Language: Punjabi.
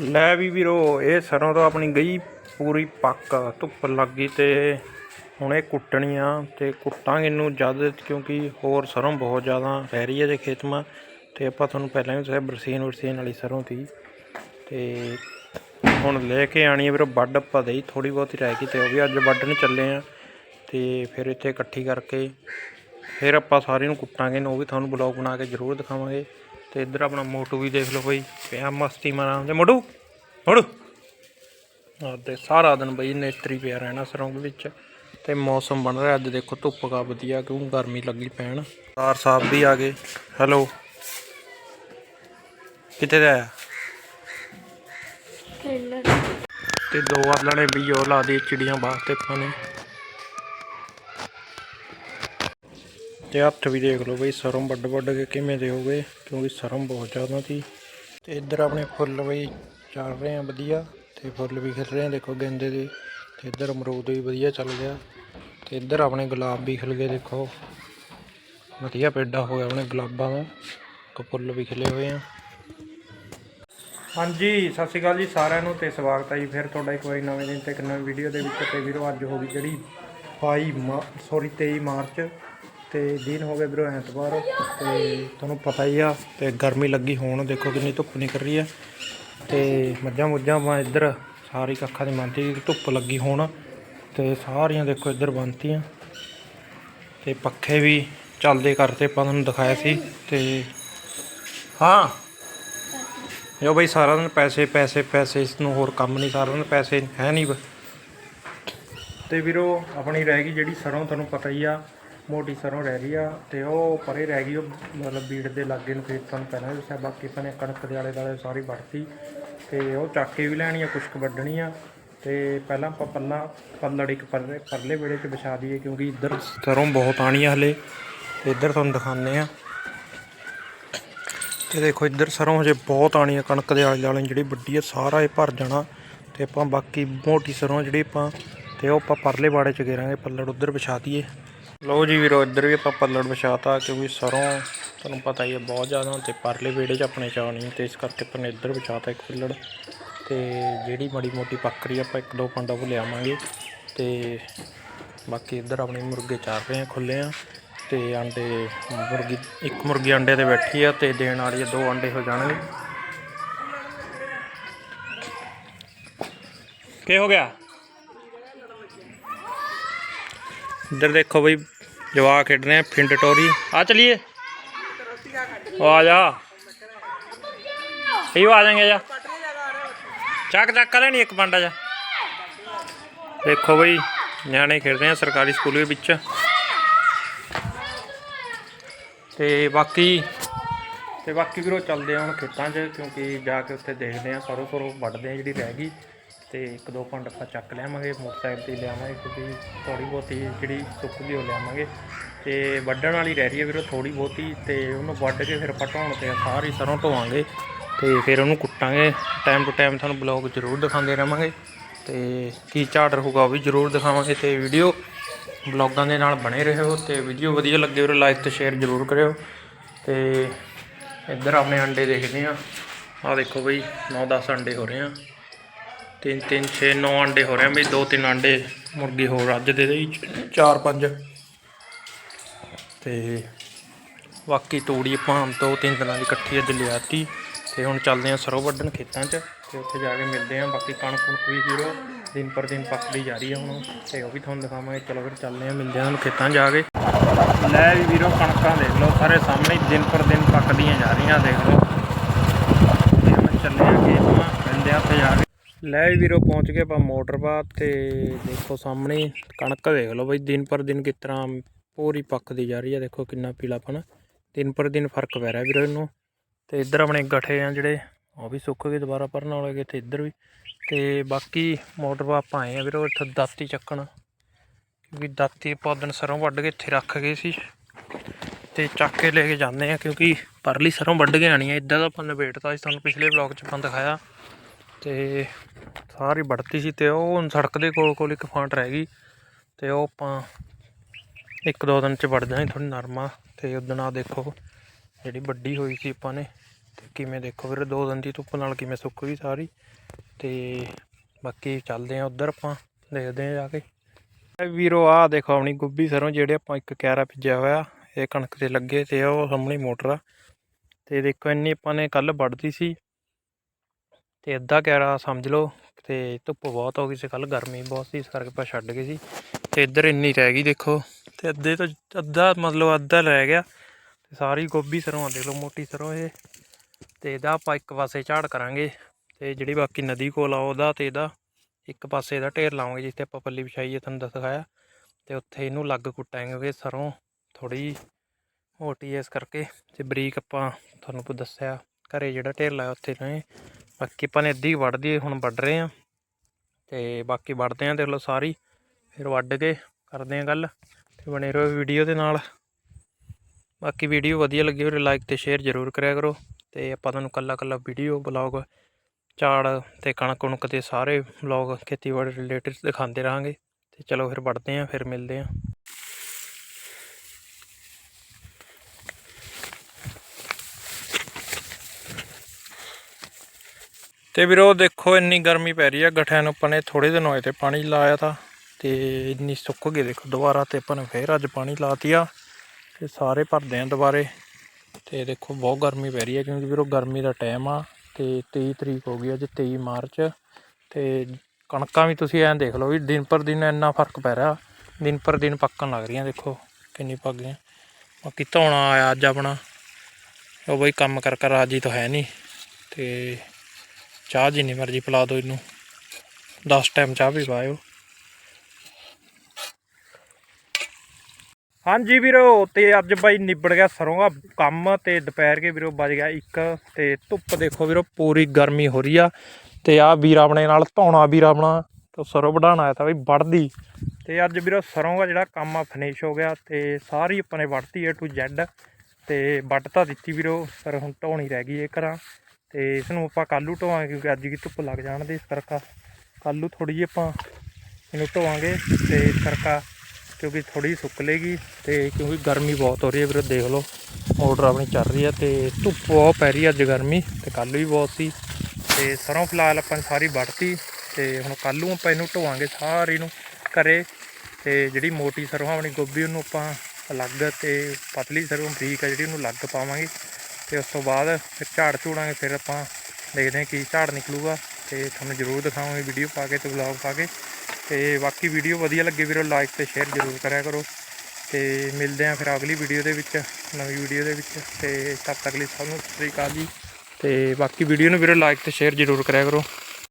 ਲੈ ਵੀ ਵੀਰੋ, ਇਹ ਸਰੋਂ ਤਾਂ ਆਪਣੀ ਗਈ ਪੂਰੀ ਪੱਕ, ਧੁੱਪ ਲੱਗ ਗਈ ਤੇ ਹੁਣ ਇਹ ਕੁੱਟਣੀ ਆ ਤੇ ਕੁੱਟਾਂਗੇ ਇਹਨੂੰ ਜਦ, ਕਿਉਂਕਿ ਹੋਰ ਸਰੋਂ ਬਹੁਤ ਜ਼ਿਆਦਾ ਰਹਿ ਰਹੀ ਹੈ ਜੇ ਖੇਤ ਮਾ ਤੇ ਆਪਾਂ ਤੁਹਾਨੂੰ ਪਹਿਲਾਂ ਵੀ ਦੱਸਿਆ, ਬਰਸੀਨ ਬਰਸੀਨ ਵਾਲੀ ਸਰੋਂ ਤੀ ਤੇ ਹੁਣ ਲੈ ਕੇ ਆਣੀ ਹੈ ਵੀਰੋ, ਵੱਢ ਆਪਾਂ ਦੇਈ ਥੋੜੀ ਬਹੁਤੀ ਰਹਿ ਗਈ ਤੇ ਉਹ ਵੀ ਅੱਜ ਵੱਢਣ ਚੱਲੇ ਆ। ਤੇ ਫਿਰ ਇੱਥੇ ਇਕੱਠੀ ਕਰਕੇ ਫਿਰ ਆਪਾਂ ਸਾਰਿਆਂ ਨੂੰ ਕੁੱਟਾਂਗੇ ਨੂੰ ਉਹ ਵੀ ਤੁਹਾਨੂੰ ਬਲੌਗ ਬਣਾ ਕੇ ਜ਼ਰੂਰ ਦਿਖਾਵਾਂਗੇ। ਤੇ ਇੱਧਰ ਆਪਣਾ ਮੋਟੂ ਵੀ ਦੇਖ ਲਓ ਬਈ ਪਿਆ ਮਸਤੀ ਮਾਰਾਂ ਤੇ ਮੋਟੂ ਮੋਟੂ ਆਹ ਤੇ ਸਾਰਾ ਦਿਨ ਬਈ ਨੇਤਰੀ ਪਿਆ ਰਹਿਣਾ ਸਰੋਂ ਵਿੱਚ। ਤੇ ਮੌਸਮ ਬਣ ਰਿਹਾ ਅੱਜ ਦੇਖੋ ਧੁੱਪ ਕਾ ਵਧੀਆ ਕਿਉਂ ਗਰਮੀ ਲੱਗੀ ਪੈਣ। ਤਾਰ ਸਾਹਿਬ ਵੀ ਆ ਗਏ। ਹੈਲੋ। ਕਿੱਥੇ ਦਾ ਤੇ ਦੋ ਆਲਣੇ ਨੇ ਵੀ ਉਹ ਲਾ ਦੇ ਚਿੜੀਆਂ ਵਾਸਤੇ ਆਪਾਂ ਤੇ ਹੱਥ ਵੀ ਦੇਖ ਲਓ ਬਈ ਸਰਮ ਵੱਡ ਵੱਡ ਕੇ ਕਿਵੇਂ ਦੇ ਹੋ ਗਏ, ਕਿਉਂਕਿ ਸਰਮ ਬਹੁਤ ਜ਼ਿਆਦਾ ਸੀ। ਤੇ ਇੱਧਰ ਆਪਣੇ ਫੁੱਲ ਬਈ ਚੱਲ ਰਹੇ ਆ ਵਧੀਆ, ਤੇ ਫੁੱਲ ਵੀ ਖਿਲ ਰਹੇ ਆ, ਦੇਖੋ ਗੇਂਦੇ ਦੇ। ਤੇ ਇੱਧਰ ਅਮਰੂਦ ਵੀ ਵਧੀਆ ਚੱਲ ਗਿਆ, ਤੇ ਇੱਧਰ ਆਪਣੇ ਗੁਲਾਬ ਵੀ ਖਿਲ ਗਏ, ਦੇਖੋ। ਵਧੀਆ ਪੇਡਾ ਹੋ ਗਿਆ ਆਪਣੇ ਗੁਲਾਬਾਂ ਦਾ ਤੇ ਫੁੱਲ ਵੀ ਖਿਲੇ ਹੋਏ ਆ। ਹਾਂਜੀ, ਸਤਿ ਸ਼੍ਰੀ ਅਕਾਲ ਜੀ ਸਾਰਿਆਂ ਨੂੰ, ਤੇ ਸਵਾਗਤ ਹੈ ਜੀ ਫਿਰ ਤੁਹਾਡਾ ਇੱਕ ਵਾਰੀ ਨਵੇਂ ਦਿਨ ਤੇ ਇੱਕ ਨਵੀਂ ਵੀਡੀਓ ਦੇ ਵਿੱਚ। ਤੇ ਵੀਰੋ, ਅੱਜ ਹੋ ਗਈ ਜਿਹੜੀ 22 ਸੌਰੀ 23 ਮਾਰਚ ਤੇ ਦਿਨ ਹੋ ਗਏ ਵੀਰੋ ਐਤਵਾਰ ਤੇ ਤੁਹਾਨੂੰ ਪਤਾ ਹੀ ਆ ਤੇ ਗਰਮੀ ਲੱਗੀ ਹੋਣ, ਦੇਖੋ ਕਿੰਨੀ ਧੁੱਪ ਨਿਕਲ ਰਹੀ ਆ। ਤੇ ਮੱਝਾਂ ਮੁੱਝਾਂ ਮੈਂ ਇੱਧਰ, ਸਾਰੀ ਕੱਖਾਂ ਦੀ ਮੰਨਤੀ ਧੁੱਪ ਲੱਗੀ ਹੋਣ, ਤੇ ਸਾਰੀਆਂ ਦੇਖੋ ਇੱਧਰ ਬੰਨਤੀਆਂ। ਤੇ ਪੱਖੇ ਵੀ ਚੱਲਦੇ ਕਰਤੇ ਆਪਾਂ ਤੁਹਾਨੂੰ ਦਿਖਾਇਆ ਸੀ, ਤੇ ਹਾਂ। ਜੋ ਬਈ, ਸਾਰਾ ਦਿਨ ਪੈਸੇ ਪੈਸੇ ਪੈਸੇ, ਇਸ ਨੂੰ ਹੋਰ ਕੰਮ ਨਹੀਂ, ਸਾਰਾ ਦਿਨ ਪੈਸੇ ਹੈ ਨਹੀਂ ਬ- ਤੇ ਵੀਰੋ, ਆਪਣੀ ਰਹਿ ਗਈ ਜਿਹੜੀ ਸਰੋਂ, ਤੁਹਾਨੂੰ ਪਤਾ ਹੀ ਆ ਮੋਟੀ ਸਰੋਂ ਰਹਿ ਗਈ ਆ ਤੇ ਉਹ ਪਰੇ ਰਹਿ ਗਈ, ਉਹ ਮਤਲਬ ਬੀੜ ਦੇ ਲਾਗੇ ਨੂੰ ਖੇਤ ਤੁਹਾਨੂੰ ਪਹਿਲਾਂ ਵੀ ਦੱਸਿਆ ਬਾਕੀ ਆਪਾਂ ਨੇ ਕਣਕ ਦੇ ਆਲੇ ਦੁਆਲੇ ਸਾਰੀ ਵੱਢਤੀ ਤੇ ਉਹ ਚੱਕ ਕੇ ਵੀ ਲੈਣੀ ਆ ਕੁਛ ਕੁ ਵੱਢਣੀ ਆ ਤੇ ਪਹਿਲਾਂ ਆਪਾਂ ਪੱਲਾ, ਪੱਲੜ ਇੱਕ ਪਰਲੇ ਪਰਲੇ ਵੇੜੇ 'ਚ ਵਿਛਾ ਦਈਏ ਕਿਉਂਕਿ ਇੱਧਰ ਸਰੋਂ ਬਹੁਤ ਆਣੀ ਆ ਹਲੇ ਤੇ ਇੱਧਰ ਤੁਹਾਨੂੰ ਦਿਖਾਉਂਦੇ ਆ। ਤੇ ਦੇਖੋ ਇੱਧਰ ਸਰੋਂ ਹਜੇ ਬਹੁਤ ਆਣੀ ਆ, ਕਣਕ ਦੇ ਆਲੇ ਦੁਆਲੇ ਜਿਹੜੀ ਵੱਡੀ ਆ, ਸਾਰਾ ਇਹ ਭਰ ਜਾਣਾ ਤੇ ਆਪਾਂ ਬਾਕੀ ਮੋਟੀ ਸਰੋਂ ਜਿਹੜੀ ਆਪਾਂ, ਤੇ ਉਹ ਆਪਾਂ ਪਰਲੇ ਬਾੜੇ ਚ ਗੇਰਾਂਗੇ, ਪੱਲੜ ਉੱਧਰ ਵਿਛਾ ਦਈਏ। ਲਓ ਜੀ ਵੀਰੋ, ਇੱਧਰ ਵੀ ਆਪਾਂ ਪੱਲੜ ਵਿਛਾਤਾ ਕਿਉਂਕਿ ਸਰੋਂ, ਤੁਹਾਨੂੰ ਪਤਾ ਹੀ ਹੈ ਬਹੁਤ ਜ਼ਿਆਦਾ ਤੇ ਪਰਲੇ ਵੇੜੇ 'ਚ ਆਪਣੇ ਚ ਹੈ ਤੇ ਇਸ ਕਰਕੇ ਆਪਾਂ ਨੇ ਇੱਧਰ ਵਿਛਾਤਾ ਇੱਕ ਪੱਲੜ। ਤੇ ਜਿਹੜੀ ਮੜੀ ਮੋਟੀ ਪੱਕਰੀ ਆਪਾਂ ਇੱਕ ਦੋ ਪੰਡਾ ਉਹ ਲਿਆਵਾਂਗੇ। ਤੇ ਬਾਕੀ ਇੱਧਰ ਆਪਣੇ ਮੁਰਗੇ ਚੱਲ ਰਹੇ ਆ ਖੁੱਲੇ ਆ। ਤੇ ਅੰਡੇ, ਮੁਰਗੀ, ਇੱਕ ਮੁਰਗੀ ਅੰਡੇ ਤੇ ਬੈਠੀ ਆ ਤੇ ਦੇਣ ਵਾਲੀ ਆ, ਦੋ ਅੰਡੇ ਹੋ ਜਾਣਗੇ। ਕੀ ਹੋ ਗਿਆ? ਇੱਧਰ ਦੇਖੋ ਬਈ ਜਵਾ ਖੇਡ ਰਹੇ ਆ ਫਿੰਡ ਟੋਰੀ। ਆ ਚਲੀਏ। ਆ ਜਾ। ਇਹ ਆ ਜਾਣਗੇ ਜਾ। ਚੱਕ ਚੱਕ ਕਰ ਲੈਣੀ ਇੱਕ ਪੰਡਾ ਜਾ। ਦੇਖੋ ਬਈ, ਨਿਆਣੇ ਖੇਡ ਰਹੇ ਆ ਸਰਕਾਰੀ ਸਕੂਲ ਦੇ ਵਿੱਚ। ਤੇ ਬਾਕੀ ਤੇ ਬਾਕੀ ਵੀਰੋ ਚੱਲਦੇ ਆ ਹੁਣ ਖੇਤਾਂ 'ਚ, ਕਿਉਂਕਿ ਜਾ ਕੇ ਉੱਥੇ ਦੇਖਦੇ ਆ ਸਰੋਂ ਸਰੋਂ ਵੱਢਦੇ ਆ ਜਿਹੜੀ ਰਹਿ ਗਈ। ਤੇ ਇੱਕ ਦੋ ਪੰਡ ਆਪਾਂ ਚੱਕ ਲਿਆਵਾਂਗੇ, ਮੋਟਰਸਾਈਕਲ ਤੇ ਲਿਆਵਾਂਗੇ ਕਿਉਂਕਿ ਥੋੜੀ ਬਹੁਤੀ ਜਿਹੜੀ ਸੁੱਕ ਗਈ ਉਹ ਲਿਆਵਾਂਗੇ। ਤੇ ਵੱਢਣ ਵਾਲੀ ਰਹਿ ਰਹੀ ਹੈ ਵੀਰੋ ਥੋੜੀ ਬਹੁਤੀ ਤੇ ਉਹਨੂੰ ਵੱਢ ਕੇ ਫਿਰ ਆਪਾਂ ਢੋਣ ਤੇ ਸਾਰੀ ਸਰੋਂ ਧੋਵਾਂਗੇ ਤੇ ਫਿਰ ਉਹਨੂੰ ਕੁੱਟਾਂਗੇ। ਟਾਈਮ ਟੂ ਟਾਈਮ ਤੁਹਾਨੂੰ ਬਲੌਗ ਜ਼ਰੂਰ ਦਿਖਾਉਂਦੇ ਰਹਾਂਗੇ ਤੇ ਕੀ ਝਾੜ ਰਹੂਗਾ ਉਹ ਵੀ ਜ਼ਰੂਰ ਦਿਖਾਵਾਂਗੇ ਤੇ ਵੀਡੀਓ ਬਲੌਗਾਂ ਦੇ ਨਾਲ ਬਣੇ ਰਹੋ ਤੇ ਵੀਡੀਓ ਵਧੀਆ ਲੱਗੇ ਵੀਰੋ ਲਾਈਕ ਤੇ ਸ਼ੇਅਰ ਜ਼ਰੂਰ ਕਰਿਓ। ਤੇ ਇੱਧਰ ਆਪਣੇ ਅੰਡੇ ਦੇਖਦੇ ਆ ਆਹ ਦੇਖੋ ਬਈ 9-10 ਅੰਡੇ ਹੋ ਰਹੇ ਆ। ਤਿੰਨ ਤਿੰਨ 6 9 ਅੰਡੇ ਹੋ ਰਹੇ ਆ, ਬਈ ਦੋ, ਤਿੰਨ ਅੰਡੇ ਮੁਰਗੀ ਹੋਰ ਅੱਜ ਦੇ ਦੇ ਚਾਰ, ਪੰਜ। ਤੇ ਬਾਕੀ ਤੂੜੀ ਆਪਾਂ ਤੋਂ ਤਿੰਨ ਦਿਨਾਂ ਦੀ ਇਕੱਠੀ ਅੱਜ ਲਿਆਤੀ। ਤੇ ਹੁਣ ਚੱਲਦੇ ਆ ਸਰੋਂ ਵੱਢਣ ਖੇਤਾਂ 'ਚ, ਤੇ ਉੱਥੇ ਜਾ ਕੇ ਮਿਲਦੇ ਆ ਬਾਕੀ ਕਣਕ ਕੁਣਕ ਵੀ ਜੀਰੋ, ਦਿਨ ਪਰ ਦਿਨ ਪੱਕਦੀ ਜਾ ਰਹੀ ਆ ਹੁਣ, ਤੇ ਉਹ ਵੀ ਤੁਹਾਨੂੰ ਦਿਖਾਵਾਂਗੇ। ਚਲੋ ਫਿਰ ਚੱਲਦੇ ਆ ਮਿਲਦੇ ਆ ਹੁਣ ਖੇਤਾਂ 'ਚ ਜਾ ਕੇ। ਲੈ ਵੀ ਵੀਰੋ, ਕਣਕਾਂ ਦੇਖ ਲਓ, ਸਾਰੇ ਸਾਹਮਣੇ ਦਿਨ ਪਰ ਦਿਨ ਪੱਕਦੀਆਂ ਜਾ ਰਹੀਆਂ, ਦੇਖ ਲਓ ਤੇ ਹੁਣ ਚੱਲੇ ਆ ਖੇਤਾਂ ਮਿਲਦੇ ਆ ਉੱਥੇ ਜਾ ਕੇ ਲੈ ਵੀ ਵੀਰੋ, ਪਹੁੰਚ ਗਏ ਆਪਾਂ ਮੋਟਰ ਬਾਅਦ ਤੇ ਦੇਖੋ ਸਾਹਮਣੇ ਕਣਕ ਦੇਖ ਲਓ ਬਈ, ਦਿਨ ਪਰ ਦਿਨ ਕਿਸ ਤਰ੍ਹਾਂ ਪੂਰੀ ਪੱਕਦੀ ਜਾ ਰਹੀ ਹੈ ਦੇਖੋ ਕਿੰਨਾ ਪੀਲਾਪਨ। ਦਿਨ ਪਰ ਦਿਨ ਫ਼ਰਕ ਪੈ ਰਿਹਾ ਵੀਰੋ ਇਹਨੂੰ। ਤੇ ਇੱਧਰ ਆਪਣੇ ਗਠੇ ਆ ਜਿਹੜੇ, ਉਹ ਵੀ ਸੁੱਕ ਗਏ, ਦੁਬਾਰਾ ਭਰਨ ਵਾਲੇ ਗਏ ਤੇ ਇੱਧਰ ਵੀ। ਤੇ ਬਾਕੀ ਮੋਟਰ ਬਾ ਆਪਾਂ ਆਏ ਆ ਵੀਰੋ, ਇੱਥੇ ਦਾਤੀ ਚੱਕਣ। ਕਿਉਂਕਿ ਦਾਤੀ ਆਪਾਂ ਉਦਣ ਸਰੋਂ ਵੱਢ ਕੇ ਇੱਥੇ ਰੱਖ ਗਏ ਸੀ। ਤੇ ਚੱਕ ਕੇ ਲੈ ਕੇ ਜਾਂਦੇ ਆ, ਕਿਉਂਕਿ ਪਰਲੀ ਸਰੋਂ ਵੱਢ ਕੇ ਆਣੀ ਆ। ਇਦਾਂ ਦਾ ਆਪਾਂ ਨਿਬੇੜਤਾ ਸੀ, ਤੁਹਾਨੂੰ ਪਿਛਲੇ ਵਲੌਗ 'ਚ ਆਪਾਂ ਦਿਖਾਇਆ। ਤੇ ਸਾਰੀ ਵੜਤੀ ਸੀ ਤੇ ਉਹ ਸੜਕ ਦੇ ਕੋਲ ਕੋਲ ਇੱਕ ਫਾਂਟ ਰਹਿ ਗਈ ਤੇ ਉਹ ਆਪਾਂ ਇੱਕ ਦੋ ਦਿਨ ਚ ਵੜ ਜਾਣੀ ਥੋੜੀ ਨਰਮਾ ਤੇ ਉਦਣ ਆ ਦੇਖੋ ਜਿਹੜੀ ਵੱਡੀ ਹੋਈ ਸੀ ਆਪਾਂ ਨੇ ਤੇ ਕਿਵੇਂ ਦੇਖੋ ਵੀਰੇ ਦੋ ਦਿਨ ਦੀ ਧੁੱਪ ਨਾਲ ਕਿਵੇਂ ਸੁੱਕ ਗਈ ਸਾਰੀ ਤੇ ਬਾਕੀ ਚੱਲਦੇ ਆ ਉਧਰ ਆਪਾਂ, ਦੇਖਦੇ ਆ ਜਾ ਕੇ। ਵੀਰੋ ਆ ਦੇਖੋ ਆਪਣੀ ਗੋਭੀ ਸਰੋਂ ਜਿਹੜੇ ਆਪਾਂ ਇੱਕ ਕੈਰਾ ਭਿੱਜਿਆ ਹੋਇਆ, ਇਹ ਕਣਕ ਤੇ ਲੱਗੇ ਤੇ ਉਹ ਸਾਹਮਣੇ ਮੋਟਰ ਆ। ਤੇ ਦੇਖੋ ਇੰਨੀ ਆਪਾਂ ਨੇ ਕੱਲ ਵੱਢਦੀ ਸੀ ਤੇ ਅੱਧਾ ਕਿਆਰਾ ਸਮਝ ਲਓ ਤੇ ਧੁੱਪ ਬਹੁਤ ਹੋ ਗਈ ਸੀ ਕੱਲ ਗਰਮੀ ਬਹੁਤ ਸੀ, ਇਸ ਕਰਕੇ ਆਪਾਂ ਛੱਡ ਗਏ ਸੀ। ਤੇ ਇੱਧਰ ਇੰਨੀ ਰਹਿ ਗਈ ਦੇਖੋ, ਤੇ ਅੱਧੇ ਤੋਂ ਅੱਧਾ ਮਤਲਬ ਅੱਧਾ ਰਹਿ ਗਿਆ। ਤੇ ਸਾਰੀ ਗੋਭੀ ਸਰੋਂ ਆ, ਦੇਖ ਲਓ ਮੋਟੀ ਸਰੋਂ ਇਹ। ਤੇ ਇਹਦਾ ਆਪਾਂ ਇੱਕ ਪਾਸੇ ਝਾੜ ਕਰਾਂਗੇ ਤੇ ਜਿਹੜੀ ਬਾਕੀ ਨਦੀ ਕੋਲ ਆ, ਉਹਦਾ ਤੇ ਇਹਦਾ ਇੱਕ ਪਾਸੇ ਇਹਦਾ ਢੇਰ ਲਾਵਾਂਗੇ, ਜਿੱਥੇ ਆਪਾਂ ਪੱਲੀ ਵਿਛਾਈ ਹੈ ਤੁਹਾਨੂੰ ਦਿਖਾਇਆ। ਤੇ ਉੱਥੇ ਇਹਨੂੰ ਲੱਗ ਕੁੱਟਾਂਗੇ ਸਰੋਂ ਥੋੜੀ ਮੋਟੀ ਹੈ ਇਸ ਕਰਕੇ। ਤੇ ਬਰੀਕ ਆਪਾਂ ਤੁਹਾਨੂੰ ਦੱਸਿਆ, ਘਰੇ ਜਿਹੜਾ ਢੇਰ ਲਾਇਆ, ਉੱਥੇ ਨੇ ਬਾਕੀ ਆਪਾਂ ਨੇ ਅੱਧੀ ਵੱਢਦੀ ਹੁਣ ਵੱਢ ਰਹੇ ਆ ਤੇ ਬਾਕੀ ਵੱਢਦੇ ਆ ਦੇਖ ਲਓ ਸਾਰੀ। ਫਿਰ ਵੱਢ ਕੇ ਕਰਦੇ ਆ ਗੱਲ ਤੇ ਬਣੇ ਰਹੋ ਵੀਡੀਓ ਦੇ ਨਾਲ। ਬਾਕੀ ਵੀਡੀਓ ਵਧੀਆ ਲੱਗੀ ਹੋਵੇ ਲਾਈਕ ਤੇ ਸ਼ੇਅਰ ਜ਼ਰੂਰ ਕਰਿਆ ਕਰੋ ਤੇ ਆਪਾਂ ਤੁਹਾਨੂੰ ਕੱਲਾ ਕੱਲਾ ਵੀਡੀਓ ਬਲੌਗ ਝਾੜ ਤੇ ਕਣਕ ਕੁਣਕ ਦੇ ਸਾਰੇ ਬਲੌਗ ਖੇਤੀਬਾੜੀ ਰਿਲੇਟਡ ਦਿਖਾਉਂਦੇ ਰਹਾਂਗੇ। ਤੇ ਚਲੋ ਫਿਰ ਵੱਢਦੇ ਆ ਫਿਰ ਮਿਲਦੇ ਆ ਤੇ ਵੀਰੋ ਦੇਖੋ, ਇੰਨੀ ਗਰਮੀ ਪੈ ਰਹੀ ਆ, ਗਠਿਆਂ ਨੂੰ ਆਪਾਂ ਨੇ ਥੋੜੇ ਦਿਨ ਹੋਏ ਤੇ ਪਾਣੀ ਲਾਇਆ ਤਾਂ, ਤੇ ਇੰਨੀ ਸੁੱਕ ਗਈ ਦੇਖੋ ਦੁਬਾਰਾ ਤੇ ਆਪਾਂ ਨੇ ਫੇਰ ਅੱਜ ਪਾਣੀ ਲਾਤੀ ਆ, ਤੇ ਸਾਰੇ ਭਰਦੇ ਆ ਦੁਬਾਰੇ। ਤੇ ਦੇਖੋ, ਬਹੁਤ ਗਰਮੀ ਪੈ ਰਹੀ ਹੈ ਕਿਉਂਕਿ ਵੀਰੋ ਗਰਮੀ ਦਾ ਟਾਈਮ ਆ, ਤੇ 23 ਤਰੀਕ ਹੋ ਗਈ ਅੱਜ 23 ਮਾਰਚ, ਤੇ ਕਣਕਾਂ ਵੀ ਤੁਸੀਂ ਐਂ ਦੇਖ ਲਓ ਵੀ ਦਿਨ ਪਰ ਦਿਨ ਇੰਨਾ ਫ਼ਰਕ ਪੈ ਰਿਹਾ, ਦਿਨ ਪਰ ਦਿਨ ਪੱਕਣ ਲੱਗ ਰਹੀਆਂ ਦੇਖੋ, ਕਿੰਨੀ ਪੱਕ ਗਈਆਂ। ਬਾਕੀ ਧੌਣਾ ਆਇਆ ਅੱਜ ਆਪਣਾ, ਉਹ ਬਈ ਕੰਮ ਕਰ ਕਰ ਰਾਜੀ ਤਾਂ ਹੈ ਨਹੀਂ, ਤੇ ਚਾਹ ਜਿੰਨੀ ਮਰਜ਼ੀ ਪਿਲਾ ਦਿਓ ਇਹਨੂੰ। 10 ਟਾਈਮ ਚਾਹ ਵੀ ਪਾਇਓ। ਹਾਂਜੀ ਵੀਰੋ, ਤੇ ਅੱਜ ਬਾਈ ਨਿਬੜ ਗਿਆ ਸਰੋਂ ਦਾ ਕੰਮ ਤੇ ਦੁਪਹਿਰ ਕੇ ਵੀਰੋ ਵੱਜ ਗਿਆ ਇੱਕ। ਤੇ ਧੁੱਪ ਦੇਖੋ ਵੀਰੋ, ਪੂਰੀ ਗਰਮੀ ਹੋ ਰਹੀ ਆ। ਤੇ ਆ ਵੀਰ ਆਪਣੇ ਨਾਲ ਧੌਣਾ ਵੀਰ ਆਪਣਾ, ਤੇ ਸਰੋਂ ਵਢਾਣ ਆਇਆ ਤਾਂ ਬਈ ਵੜਦੀ ਤੇ ਅੱਜ ਵੀਰੋ ਸਰੋਂ ਦਾ ਜਿਹੜਾ ਕੰਮ ਆ ਫਿਨਿਸ਼ ਹੋ ਗਿਆ ਤੇ ਸਾਰੀ ਆਪਾਂ ਨੇ ਵੜਤੀ ਏ ਟੂ ਜ਼ੈਡ ਤੇ ਵੱਢ ਤਾਂ ਦਿੱਤੀ ਵੀਰੋ, ਪਰ ਹੁਣ ਢੋਣੀ ਰਹਿ ਗਈ ਇਹ ਘਰਾਂ। ਤੇ ਇਸ ਨੂੰ ਆਪਾਂ ਕੱਲੂ ਢੋਵਾਂਗੇ ਕਿਉਂਕਿ ਅੱਜ ਕੀ ਧੁੱਪ ਲੱਗ ਜਾਣ ਦੇ, ਇਸ ਕਰਕੇ ਕੱਲੂ ਥੋੜੀ ਜਿਹੀ ਆਪਾਂ ਇਹਨੂੰ ਢੋਵਾਂਗੇ ਤੇ ਇਸ ਕਰਕੇ ਕਿਉਂਕਿ ਥੋੜੀ ਸੁੱਕ ਲੇਗੀ ਤੇ ਕਿਉਂਕਿ ਗਰਮੀ ਬਹੁਤ ਹੋ ਰਹੀ ਹੈ ਵੀਰੇ, ਦੇਖ ਲਓ। ਮੋਟਰ ਆਪਣੀ ਚੱਲ ਰਹੀ ਹੈ ਤੇ ਧੁੱਪ ਬਹੁਤ ਪੈ ਰਹੀ ਹੈ ਅੱਜ ਗਰਮੀ ਤੇ ਕੱਲ ਵੀ ਬਹੁਤ ਸੀ। ਤੇ ਸਰੋਂ ਫਿਲਹਾਲ ਆਪਾਂ ਸਾਰੀ ਵੱਢਤੀ ਤੇ ਹੁਣ ਕੱਲ ਨੂੰ ਆਪਾਂ ਇਹਨੂੰ ਢੋਵਾਂਗੇ ਸਾਰੀ ਨੂੰ ਘਰੇ ਤੇ ਜਿਹੜੀ ਮੋਟੀ ਸਰੋਂ ਆ, ਆਪਣੀ ਗੋਭੀ, ਉਹਨੂੰ ਆਪਾਂ ਅਲੱਗ ਤੇ ਪਤਲੀ ਸਰੋਂ ਬਰੀਕ ਆ ਜਿਹੜੀ ਉਹਨੂੰ ਅਲੱਗ ਪਾਵਾਂਗੇ। ਤੇ ਉਸ ਤੋਂ ਬਾਅਦ ਫਿਰ ਝਾੜ ਝੂੜਾਂਗੇ, ਫਿਰ ਆਪਾਂ ਦੇਖਦੇ ਹਾਂ ਕੀ ਝਾੜ ਨਿਕਲੂਗਾ ਤੇ ਤੁਹਾਨੂੰ ਜ਼ਰੂਰ ਦਿਖਾਵਾਂਗੇ ਵੀਡੀਓ ਪਾ ਕੇ ਤੇ ਵਲੌਗ ਪਾ ਕੇ। ਤੇ ਬਾਕੀ ਵੀਡੀਓ ਵਧੀਆ ਲੱਗੇ ਵੀਰੋ ਲਾਈਕ ਤੇ ਸ਼ੇਅਰ ਜ਼ਰੂਰ ਕਰਿਆ ਕਰੋ। ਤੇ ਮਿਲਦੇ ਆਂ ਫਿਰ ਅਗਲੀ ਵੀਡੀਓ ਦੇ ਵਿੱਚ, ਨਵੀਂ ਵੀਡੀਓ ਦੇ ਵਿੱਚ। ਤੇ ਤਦ ਤੱਕ ਲਈ ਸਭ ਨੂੰ ਸਤਿ ਸ਼੍ਰੀ ਅਕਾਲ ਜੀ। ਤੇ ਬਾਕੀ ਵੀਡੀਓ ਨੂੰ ਵੀਰੋ ਲਾਈਕ ਤੇ ਸ਼ੇਅਰ ਜ਼ਰੂਰ ਕਰਿਆ ਕਰੋ।